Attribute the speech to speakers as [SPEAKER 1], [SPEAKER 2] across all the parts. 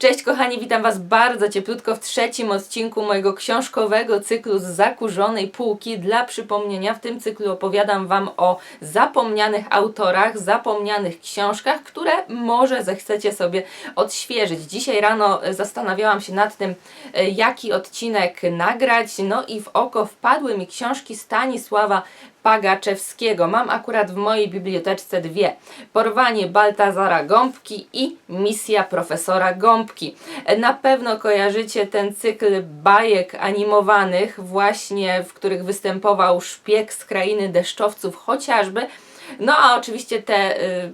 [SPEAKER 1] Cześć kochani, witam Was bardzo cieplutko w trzecim odcinku mojego książkowego cyklu z zakurzonej półki. Dla przypomnienia, w tym cyklu opowiadam Wam o zapomnianych autorach, zapomnianych książkach, które może zechcecie sobie odświeżyć. Dzisiaj rano e, zastanawiałam się nad tym, e, jaki odcinek nagrać, no i w oko wpadły mi książki Stanisława Pagaczewskiego. Mam akurat w mojej biblioteczce dwie. Porwanie Baltazara Gąbki i Misja profesora Gąbki. Na pewno kojarzycie ten cykl bajek animowanych, właśnie w których występował szpieg z krainy deszczowców chociażby. No a oczywiście te y,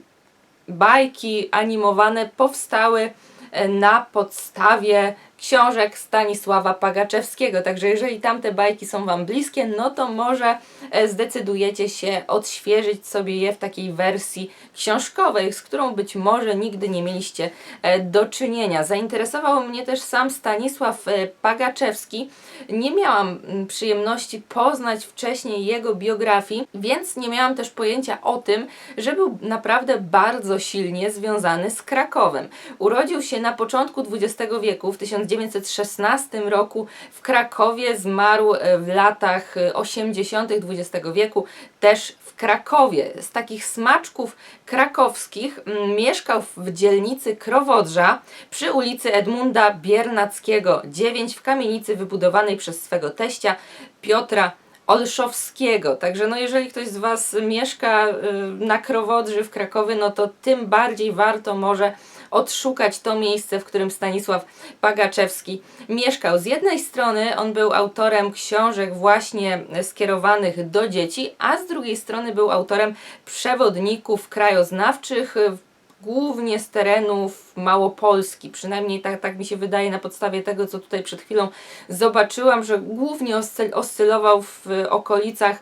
[SPEAKER 1] bajki animowane powstały e, na podstawie książek Stanisława Pagaczewskiego. Także jeżeli tamte bajki są Wam bliskie, no to może e, zdecydujecie się odświeżyć sobie je w takiej wersji książkowej, z którą być może nigdy nie mieliście e, do czynienia. Zainteresował mnie też sam Stanisław e, Pagaczewski. Nie miałam mm, przyjemności poznać wcześniej jego biografii, więc nie miałam też pojęcia o tym, że był naprawdę bardzo silnie związany z Krakowem. Urodził się na początku XX wieku, w 1916 roku w Krakowie, zmarł e, w latach e, 80. XX wieku też w Krakowie. Z takich smaczków krakowskich mm, mieszkał w dzielnicy Krowodrza przy ulicy Edmunda Biernackiego 9 w kamienicy wybudowanej przez swego teścia Piotra Olszowskiego. Także no jeżeli ktoś z Was mieszka y, na Krowodrzy w Krakowie, no to tym bardziej warto może odszukać to miejsce, w którym Stanisław Pagaczewski mieszkał. Z jednej strony on był autorem książek właśnie skierowanych do dzieci, a z drugiej strony był autorem przewodników krajoznawczych, y, głównie z terenów Małopolski. Przynajmniej tak, tak mi się wydaje na podstawie tego, co tutaj przed chwilą zobaczyłam, że głównie oscyl oscylował w okolicach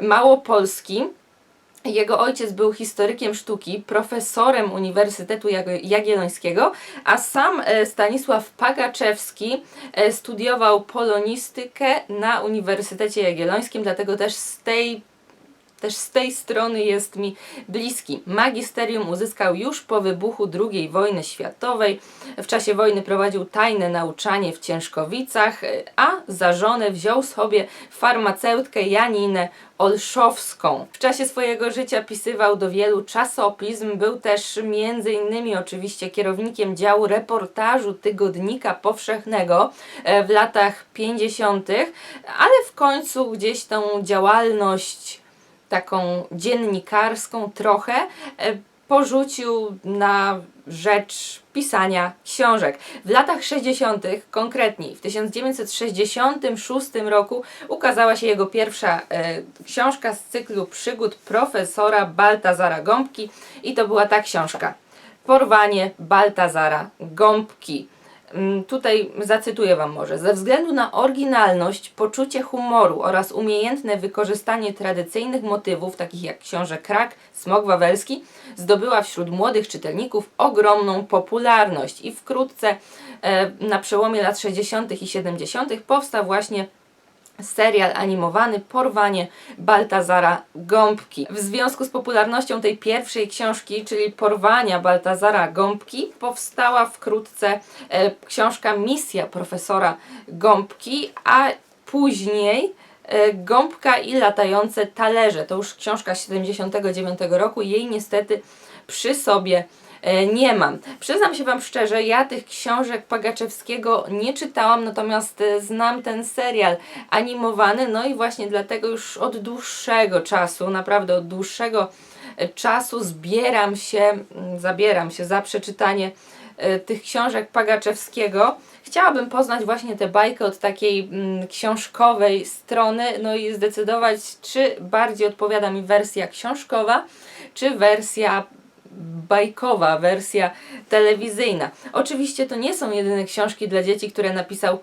[SPEAKER 1] Małopolski. Jego ojciec był historykiem sztuki, profesorem Uniwersytetu Jag- Jagiellońskiego, a sam e, Stanisław Pagaczewski e, studiował polonistykę na Uniwersytecie Jagiellońskim, dlatego też z tej też z tej strony jest mi bliski. Magisterium uzyskał już po wybuchu II wojny światowej. W czasie wojny prowadził tajne nauczanie w Ciężkowicach, a za żonę wziął sobie farmaceutkę Janinę Olszowską. W czasie swojego życia pisywał do wielu czasopism, był też między innymi oczywiście kierownikiem działu reportażu Tygodnika Powszechnego e, w latach 50., ale w końcu gdzieś tą działalność taką dziennikarską trochę e, porzucił na rzecz pisania książek. W latach 60., konkretniej w 1966 roku ukazała się jego pierwsza e, książka z cyklu przygód profesora Baltazara Gąbki i to była ta książka. Porwanie Baltazara Gąbki. Mm, Tutaj zacytuję Wam może. Ze względu na oryginalność, poczucie humoru oraz umiejętne wykorzystanie tradycyjnych motywów, takich jak książę Krak, Smok Wawelski, zdobyła wśród młodych czytelników ogromną popularność i wkrótce e, na przełomie lat 60. i 70. powstał właśnie serial animowany Porwanie Baltazara Gąbki. W związku z popularnością tej pierwszej książki, czyli Porwania Baltazara Gąbki, powstała wkrótce e, książka Misja profesora Gąbki, a później e, Gąbka i latające talerze. To już książka z 79 roku. Jej niestety przy sobie nie mam. Przyznam się Wam szczerze, ja tych książek Pagaczewskiego nie czytałam, natomiast e, znam ten serial animowany, no i właśnie dlatego już od dłuższego czasu, naprawdę od dłuższego e, czasu zbieram się, mm, zabieram się za przeczytanie e, tych książek Pagaczewskiego. Chciałabym poznać właśnie tę bajkę od takiej mm, książkowej strony, no i zdecydować, czy bardziej odpowiada mi wersja książkowa, czy wersja bajkowa, wersja telewizyjna. Oczywiście to nie są jedyne książki dla dzieci, które napisał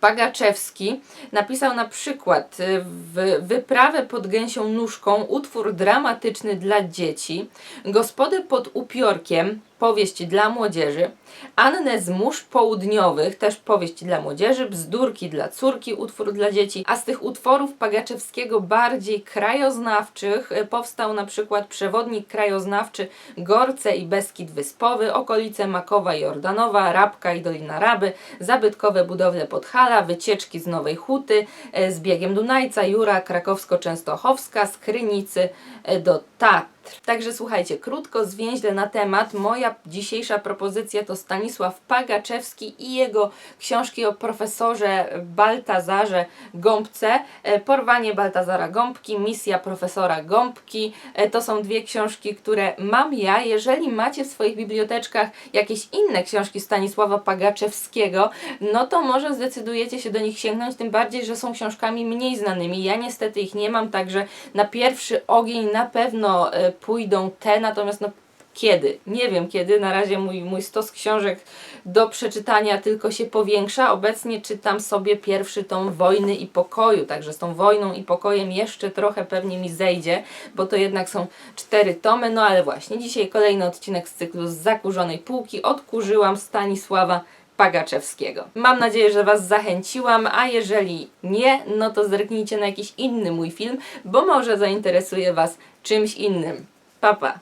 [SPEAKER 1] Pagaczewski. Napisał na przykład y, w Wyprawę pod gęsią nóżką utwór dramatyczny dla dzieci, Gospodę pod upiorkiem, powieść dla młodzieży, Annę z mórz południowych, też powieść dla młodzieży, Bzdurki dla córki, utwór dla dzieci, a z tych utworów Pagaczewskiego bardziej krajoznawczych e, powstał na przykład przewodnik krajoznawczy Gorce i Beskid Wyspowy, okolice Makowa i Jordanowa, Rabka i Dolina Raby, zabytkowe budowle Podhala, wycieczki z Nowej Huty, e, z biegiem Dunajca, Jura Krakowsko-Częstochowska, z Krynicy e, Także słuchajcie, krótko zwięźle na temat. Moja dzisiejsza propozycja to Stanisław Pagaczewski i jego książki o profesorze Baltazarze Gąbce. E, Porwanie Baltazara Gąbki, Misja profesora Gąbki. E, To są dwie książki, które mam ja. Jeżeli macie w swoich biblioteczkach jakieś inne książki Stanisława Pagaczewskiego, no to może zdecydujecie się do nich sięgnąć, tym bardziej, że są książkami mniej znanymi. Ja niestety ich nie mam, także na pierwszy ogień na pewno e, pójdą te, natomiast no kiedy? Nie wiem kiedy. Na razie mój, mój stos książek do przeczytania tylko się powiększa. Obecnie czytam sobie pierwszy tom Wojny i Pokoju, także z tą wojną i pokojem jeszcze trochę pewnie mi zejdzie, bo to jednak są cztery tomy. No ale właśnie, dzisiaj kolejny odcinek z cyklu z zakurzonej półki. Odkurzyłam Stanisława Pagaczewskiego. Mam nadzieję, że Was zachęciłam, a jeżeli nie, no to zerknijcie na jakiś inny mój film, bo może zainteresuje Was czymś innym. Pa, pa!